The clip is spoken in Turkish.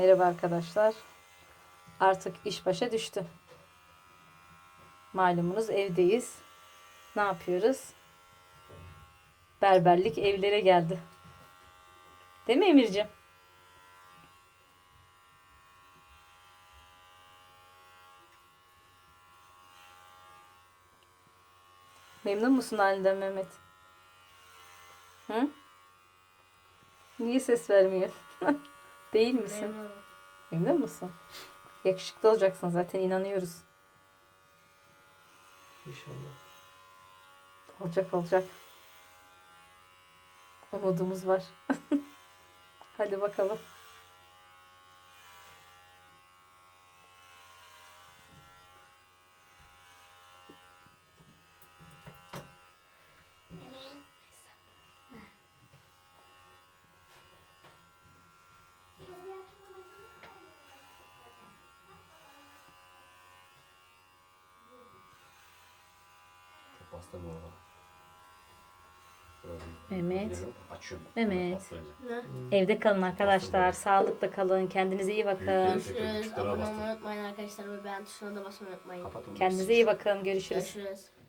Merhaba arkadaşlar. Artık iş başa düştü. Malumunuz evdeyiz. Ne yapıyoruz? Berberlik evlere geldi. Değil mi Emir'ciğim? Memnun musun halinden Mehmet? Hı? Niye ses vermiyor? Değil misin? Memnun musun? Yakışıklı olacaksın zaten inanıyoruz. İnşallah. Olacak olacak. Umudumuz var. Hadi bakalım. Böyle Mehmet. gidiyorum, Açıyorum. Mehmet. Evde kalın arkadaşlar. Sağlıklı kalın. Kendinize iyi bakın. Görüşürüz. Görüşürüz. Abone olmayı unutmayın arkadaşlar ve beğen tuşuna da basmayı unutmayın. Kapatın. Kendinize iyi bakın. Görüşürüz. Görüşürüz.